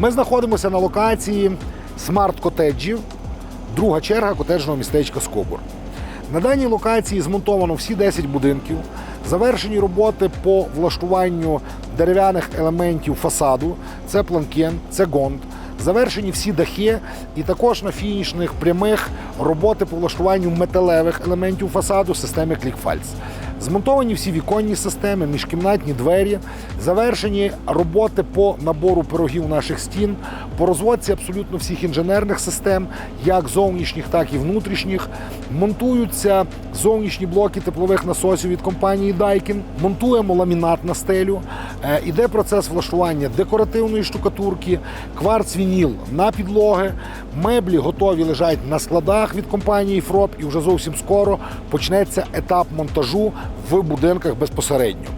Ми знаходимося на локації смарт-котеджів, друга черга котеджного містечка Скобур. На даній локації змонтовано всі 10 будинків, завершені роботи по влаштуванню дерев'яних елементів фасаду. Це планкен, це гонт. Завершені всі дахи, і також на фінішних прямих роботи по влаштуванню металевих елементів фасаду системи ClickFalz. Змонтовані всі віконні системи, міжкімнатні двері, завершені роботи по набору пирогів наших стін, по розводці абсолютно всіх інженерних систем, як зовнішніх, так і внутрішніх. Монтуються зовнішні блоки теплових насосів від компанії Daikin. Монтуємо ламінат на стелю. Е, Іде процес влаштування декоративної штукатурки, кварц-вініл на підлоги. Меблі готові лежать на складах від компанії ФРОП, і вже зовсім скоро почнеться етап монтажу в будинках безпосередньо.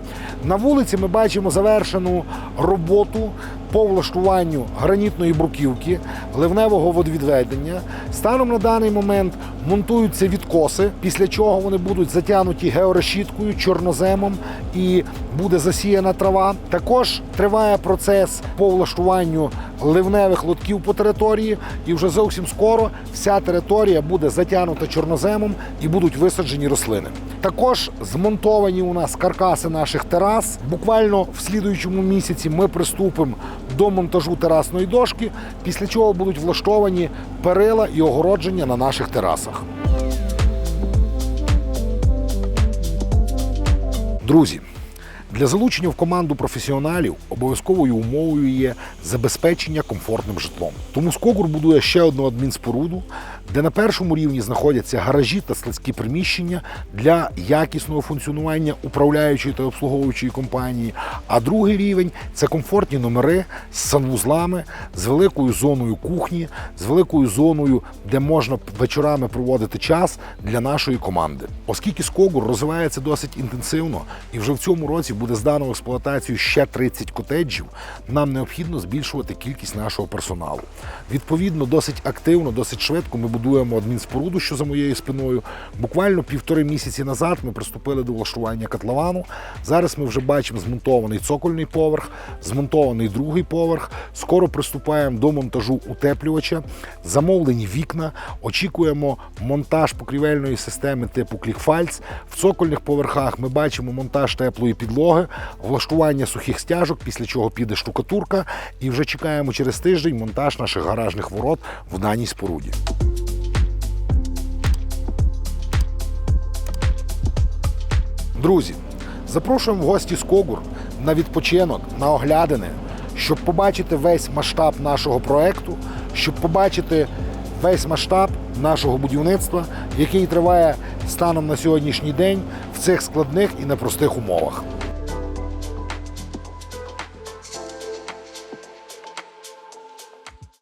На вулиці ми бачимо завершену роботу по влаштуванню гранітної бруківки, ливневого водовідведення. Станом на даний момент монтуються відкоси, після чого вони будуть затягнуті георешіткою, чорноземом і буде засіяна трава. Також триває процес по влаштуванню ливневих лотків по території, і вже зовсім скоро вся територія буде затягнута чорноземом і будуть висаджені рослини. Також змонтовані у нас каркаси наших терас. Буквально в слідуючому місяці ми приступимо до монтажу терасної дошки, після чого будуть влаштовані перила і огородження на наших терасах. Друзі, для залучення в команду професіоналів обов'язковою умовою є забезпечення комфортним житлом. Тому Скогур будує ще одну адмінспоруду, де на першому рівні знаходяться гаражі та складські приміщення для якісного функціонування управляючої та обслуговуючої компанії. А другий рівень це комфортні номери з санвузлами, з великою зоною кухні, з великою зоною, де можна вечорами проводити час для нашої команди. Оскільки Скогур розвивається досить інтенсивно, і вже в цьому році буде здано в експлуатацію ще 30 котеджів, нам необхідно збільшувати кількість нашого персоналу. Відповідно, досить активно, досить швидко ми будуємо адмінспоруду, що за моєю спиною. Буквально півтори місяці назад ми приступили до влаштування котловану. Зараз ми вже бачимо змонтований цокольний поверх, змонтований другий поверх. Скоро приступаємо до монтажу утеплювача, замовлені вікна. Очікуємо монтаж покрівельної системи типу ClickFalz. В цокольних поверхах ми бачимо монтаж теплої підлоги, влаштування сухих стяжок, після чого піде штукатурка. І вже чекаємо через тиждень монтаж наших гаражних ворот в даній споруді. Друзі, запрошуємо в гості з Когур на відпочинок, на оглядини, щоб побачити весь масштаб нашого проекту, щоб побачити весь масштаб нашого будівництва, який триває станом на сьогоднішній день в цих складних і непростих умовах.